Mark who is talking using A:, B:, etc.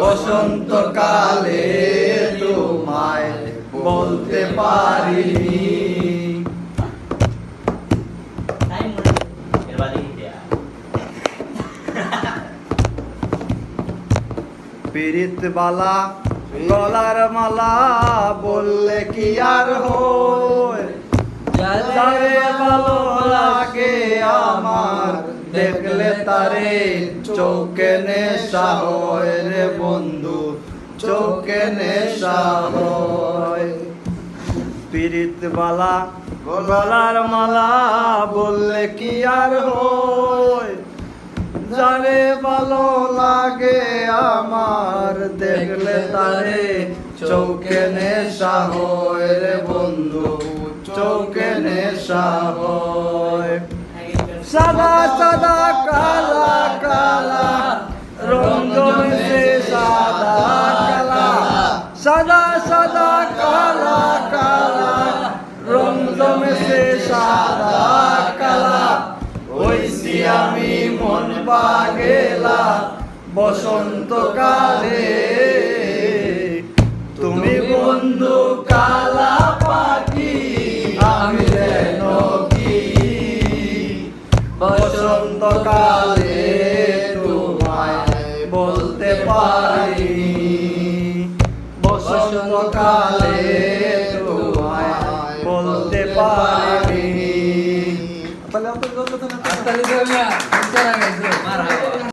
A: বসন্তকালে তোমায় বলতে পারিনি। পীড়িত বালা গলার মালা বললে কি আর হয় দেখলে তারে চোখে নেশা হয় রে বন্ধু, চোখে নেশা হয়। পীড়িত বালা গলার মালা বললে কি আর হয়? যারে ভালো লাগে আমার, দেখলে তারে চৌকে নেশা হয় রে বন্ধু চৌকে নেশা হয়। সাদা সাদা, কালা কালা রং জমেছে সাদা, কালা। সাদা সাদা, কালা কালা রং সাদা, কালা। হইছি আমি মন পাগেলা বসন্তকালে তোমায় বলতে পারি
B: luego,